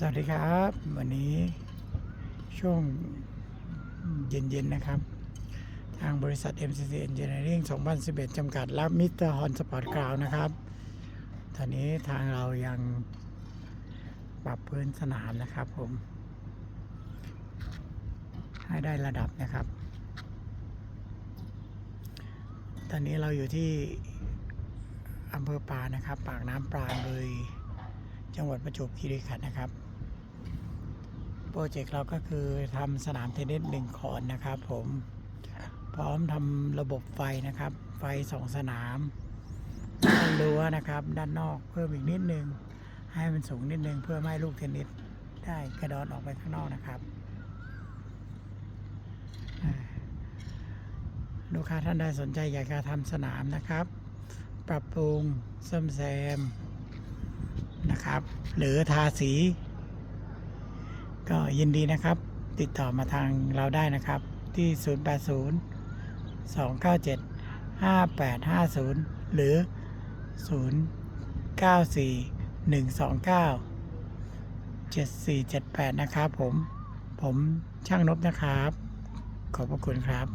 สวัสดีครับ วันนี้ช่วงเย็น ๆ นะครับ ทางบริษัท MCC Engineering 2011 จำกัดรับมิสเตอร์ฮอนสปอร์ตกราวนะครับ ตอนนี้ทางเรายังปรับพื้นสนามนะครับผม ให้ได้ระดับนะครับ ตอนนี้เราอยู่ที่อำเภอปานะครับ ปากน้ำปราณเลย จังหวัดประจวบคีรีขันธ์นะครับ โปรเจกต์เราก็คือทำสนามเทนนิสหนึ่งขอนนะครับผมพร้อมทำระบบไฟนะครับ ไฟสองสนามด้านรั้วนะครับ ด้านนอกเพิ่มอีกนิดนึง ให้มันสูงนิดนึงเพื่อไม่ให้ลูกเทนนิสได้กระดอนออกไปข้างนอกนะครับลูกค้าท่านใดสนใจอยากจะทำสนามนะครับ ปรับปรุงซ่อมแซม นะครับ หรือทาสี ก็ยินดีนะครับ ติดต่อมาทางเราได้นะครับ ที่ 080 297 5850 หรือ 094 129 7478 นะครับผม ผมช่างนบนะครับ ขอบพระคุณครับ